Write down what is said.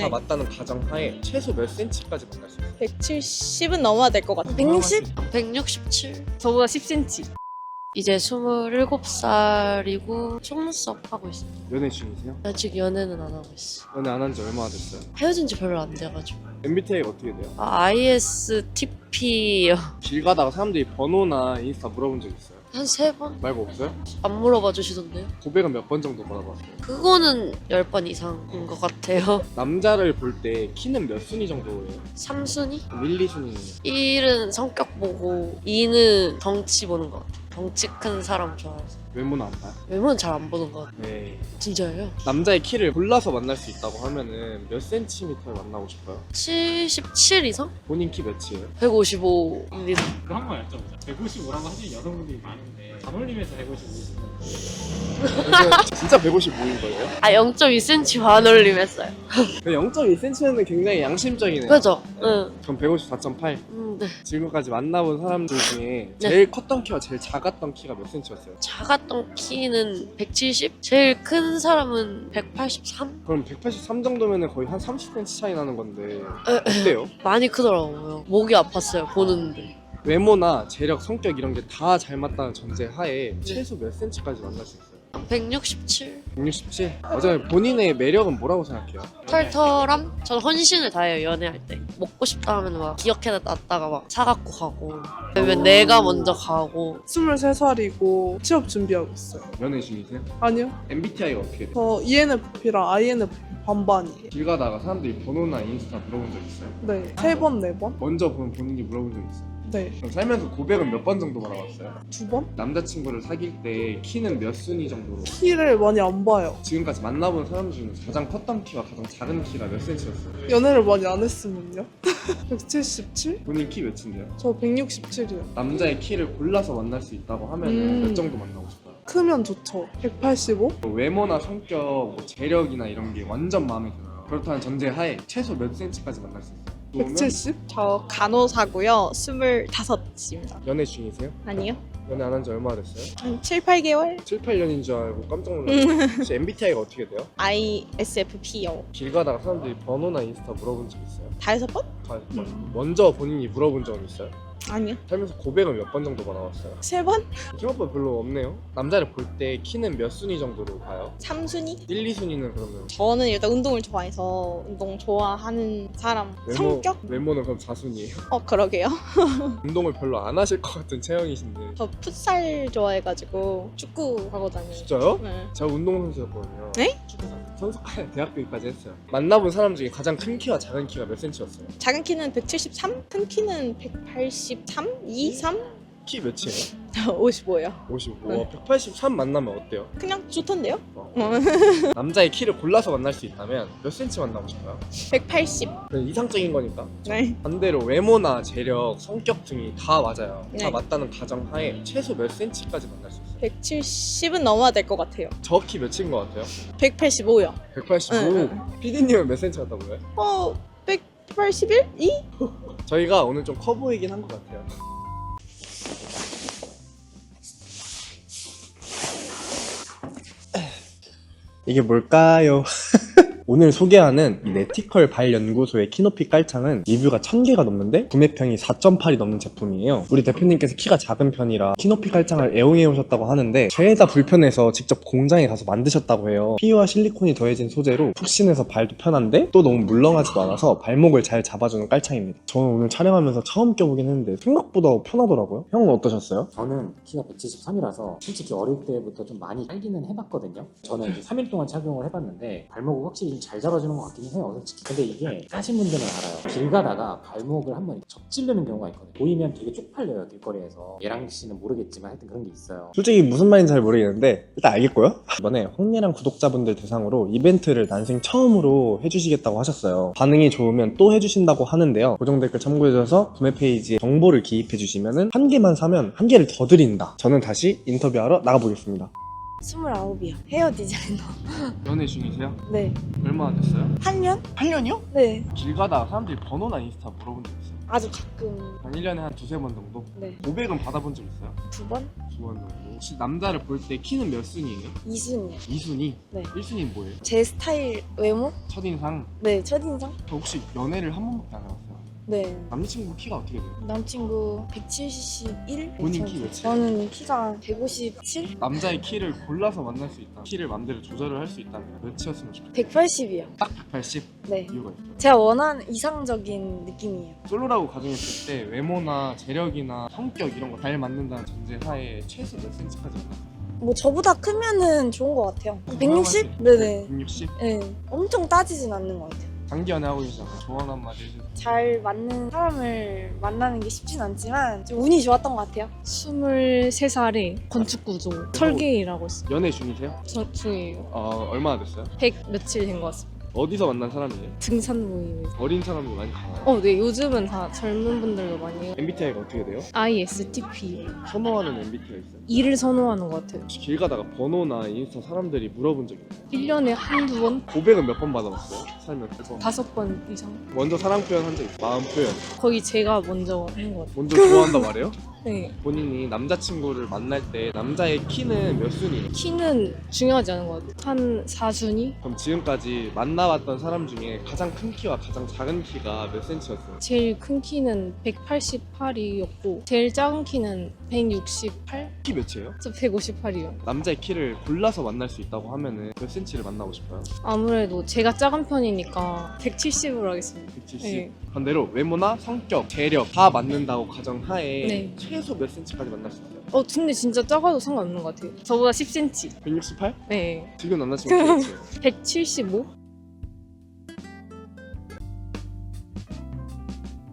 다 네. 맞다는 가정하에 최소 몇 센치까지 만날 수 있어요? 170은 넘어야 될 것 같아요. 160? 167. 저보다 10cm. 이제 27살이고 속눈썹 하고 있어요. 연애 중이세요? 아직 연애는 안 하고 있어. 연애 안 한 지 얼마나 됐어요? 헤어진 지 별로 안 돼가지고. MBTI가 어떻게 돼요? 아, ISTP요. 길 가다가 사람들이 번호나 인스타 물어본 적 있어요? 한 세 번? 말고 없어요? 안 물어봐 주시던데요? 고백은 몇 번 정도 받아봤어요? 그거는 10번 이상인 것 같아요. 남자를 볼 때 키는 몇 순위 정도예요? 3순위? 1, 2순위는 1은 성격 보고 2는 덩치 보는 것 같아요. 덩치 큰 사람 좋아해서. 외모는 안 봐요? 외모는 잘 안 보는 것 같아요. 네 진짜예요? 남자의 키를 골라서 만날 수 있다고 하면은 몇 센티미터를 만나고 싶어요? 77 이상? 본인 키 몇이에요? 155입니다. 그한번 여쭤보자. 155라고 하시는 여성분들이 많은데 반올림에서 155시면 진짜 155인 거예요? 아 0.2cm 반 올림했어요. 0.2cm는 굉장히 양심적이네요 그죠? 응. 그럼 154.8 음, 네. 지금까지 만나본 사람들 중에 제일 컸던 키와 제일 작았던 키가 몇 cm였어요? 작았던 키는 170? 제일 큰 사람은 183? 그럼 183 정도면 거의 한 30cm 차이 나는 건데 에, 어때요? 많이 크더라고요. 목이 아팠어요, 보는데. 외모나 재력, 성격 이런 게 다 잘 맞다는 전제 하에 최소 몇 cm까지 만날 수 있어요? 167? 167? 어차피 본인의 매력은 뭐라고 생각해요? 털털함? 저는 헌신을 다해요, 연애할 때. 먹고 싶다 하면 막 기억해놨다가 막 사갖고 가고. 아니면 내가 먼저 가고. 23살이고 취업 준비하고 있어요. 연애 중이세요? 아니요. MBTI가 어떻게 돼요? 저 ENFP랑 INFP 반반이에요. 길 가다가 사람들이 번호나 인스타 물어본 적 있어요? 네. 세 번, 네 번? 먼저 본 본인이 물어본 적 있어요? 네. 그럼 살면서 고백은 몇 번 정도 받아봤어요? 두 번? 남자친구를 사귈 때 키는 몇 순위 정도로? 키를 많이 안 봐요. 지금까지 만나본 사람 중에서 가장 컸던 키와 가장 작은 키가 몇 센치였어요? 연애를 많이 안 했으면요? 177? 본인 키 몇인데요? 저 167이요. 남자의 키를 골라서 만날 수 있다고 하면 음. 몇 정도 만나고 싶어요? 크면 좋죠. 185? 뭐 외모나 성격, 뭐 재력이나 이런 게 완전 마음에 들어요. 그렇다는 전제 하에 최소 몇 센치까지 만날 수 있어요? 170? 저 간호사고요. 25입니다. 연애 중이세요? 아니요. 연애 안 한 지 얼마나 됐어요? 한 7, 8개월? 7, 8년인 줄 알고 깜짝 놀랐어요. 혹시 MBTI가 어떻게 돼요? ISFP요. 길 가다가 사람들이 번호나 인스타 물어본 적 있어요? 다여섯 번? 다 먼저 본인이 물어본 적은 있어요? 아니요. 살면서 고백은 몇 번 정도 받아왔어요? 세 번? 생각보다 별로 없네요. 남자를 볼 때 키는 몇 순위 정도로 봐요? 3순위? 1, 2순위는 그러면 저는 일단 운동을 좋아해서 운동 좋아하는 사람 외모, 성격? 외모는 그럼 4순위예요? 어 그러게요. 운동을 별로 안 하실 것 같은 체형이신데 저 풋살 좋아해가지고 축구 하고 다녀요. 진짜요? 네. 제가 운동선수였거든요. 네? 선수 까지 대학교까지 했어요. 만나본 사람 중에 가장 큰 키와 작은 키가 몇 센치였어요? 작은 키는 173, 큰 키는 183, 2, 3, 키 몇이에요? 55예요. 55. 네. 183 만나면 어때요? 그냥 좋던데요? 어. 어. 남자의 키를 골라서 만날 수 있다면 몇 센치 만나고 싶어요? 180. 그건 이상적인 거니까. 네. 반대로 외모나 재력, 성격 등이 다 맞아요. 다 네. 맞다는 가정하에 최소 몇 센치까지 만날 수 있어요? 170은 넘어야 될 것 같아요. 저키 몇인 것 같아요? 185요. 185. 응, PD님은 몇 센치 같다고요? 어, 181? 2? 저희가 오늘 좀 커 보이긴 한 것 같아요. 이게 뭘까요? 오늘 소개하는 이 네티컬 발 연구소의 키높이 깔창은 리뷰가 1000개가 넘는데 구매평이 4.8이 넘는 제품이에요. 우리 대표님께서 키가 작은 편이라 키높이 깔창을 애용해 오셨다고 하는데 죄다 불편해서 직접 공장에 가서 만드셨다고 해요. PU와 실리콘이 더해진 소재로 푹신해서 발도 편한데 또 너무 물렁하지도 않아서 발목을 잘 잡아주는 깔창입니다. 저는 오늘 촬영하면서 처음 껴보긴 했는데 생각보다 편하더라고요. 형은 어떠셨어요? 저는 키가 173이라서 솔직히 어릴 때부터 좀 많이 빨기는 해봤거든요. 저는 이제 3일 동안 착용을 해봤는데 발목을 확실히 좀잘 잡아주는 것 같긴 해요. 솔직히. 근데 이게 하신 분들은 알아요. 길 가다가 발목을 한번 접질르는 경우가 있거든요. 보이면 되게 쪽팔려요 길거리에서. 예랑 씨는 모르겠지만 하여튼 그런 게 있어요. 솔직히 무슨 말인지 잘 모르겠는데 일단 알겠고요. 이번에 홍예랑 구독자분들 대상으로 이벤트를 난생 처음으로 해주시겠다고 하셨어요. 반응이 좋으면 또 해주신다고 하는데요. 고정 댓글 참고해주셔서 구매 페이지에 정보를 기입해주시면 한 개만 사면 한 개를 더 드린다. 저는 다시 인터뷰하러 나가보겠습니다. 29이요. 헤어 디자이너. 연애 중이세요? 네. 얼마나 됐어요? 8년? 8년이요? 네. 길 가다가 사람들이 번호나 인스타 물어본 적 있어요? 아주 가끔 한 1년에 한 두세 번 정도? 네. 고백은 받아본 적 있어요? 두 번? 두 번 정도. 혹시 남자를 볼 때 키는 몇 순위예요? 이순이요. 2순위? 네. 1순위는 뭐예요? 제 스타일 외모? 첫인상? 네, 첫인상? 저 혹시 연애를 한 번밖에 안 해봤어요. 네. 남자친구 키가 어떻게 돼요? 남친구 171? 본인 키 몇이에요? 저는 키가 157? 남자의 키를 골라서 만날 수 있다. 키를 마음대로 조절을 할 수 있다면 몇이었으면 좋겠어요? 180이요. 딱 180? 네. 이유가 있어요. 제가 원하는 이상적인 느낌이에요. 솔로라고 가정했을 때 외모나 재력이나 성격 이런 거 잘 맞는다는 전제 하에 최소 몇 센치까지 만났어요? 뭐 저보다 크면은 좋은 것 같아요. 어, 160? 네네. 160? 네. 엄청 따지진 않는 것 같아요. 장기 연애하고 계시잖아요. 조언 한마디 해주세요. 잘 맞는 사람을 만나는 게 쉽진 않지만 좀 운이 좋았던 것 같아요. 23살에 건축구조 설계일하고 있어요. 연애 중이세요? 저 중이에요. 어, 얼마나 됐어요? 100 며칠 된 것 같습니다. 어디서 만난 사람이에요? 등산 모임에서. 어린 사람들 많이 가요. 어, 네. 요즘은 다 젊은 분들도 많이 해요. MBTI가 어떻게 돼요? ISTP. 선호하는 MBTI 있어요? 일을 선호하는 것 같아요. 길 가다가 번호나 인스타 사람들이 물어본 적 있나요? 1년에 한두 번? 고백은 몇 번 받아봤어요? 살면서 다섯 번 이상? 먼저 사랑 표현 한 적 있어요? 마음 표현 거의 제가 먼저 한 것 같아요. 먼저 좋아한다 말해요? 네. 본인이 남자친구를 만날 때 남자의 키는 몇 순위예요? 키는 중요하지 않은 것 같아요. 한 4순위? 그럼 지금까지 만나봤던 사람 중에 가장 큰 키와 가장 작은 키가 몇 센치였어요? 제일 큰 키는 188이었고, 제일 작은 키는 168? 키 몇이에요? 저 158이요. 남자의 키를 골라서 만날 수 있다고 하면은 몇 센치를 만나고 싶어요? 아무래도 제가 작은 편이니까 170으로 하겠습니다. 170? 네. 반대로 외모나 성격, 재력 다 맞는다고 가정하에 네. 최소 몇 센치까지 만날 수 있어요? 어 근데 진짜 작아도 상관없는 것 같아요. 저보다 10cm. 168? 네. 지금 남자친구 몇 센치예요? 175?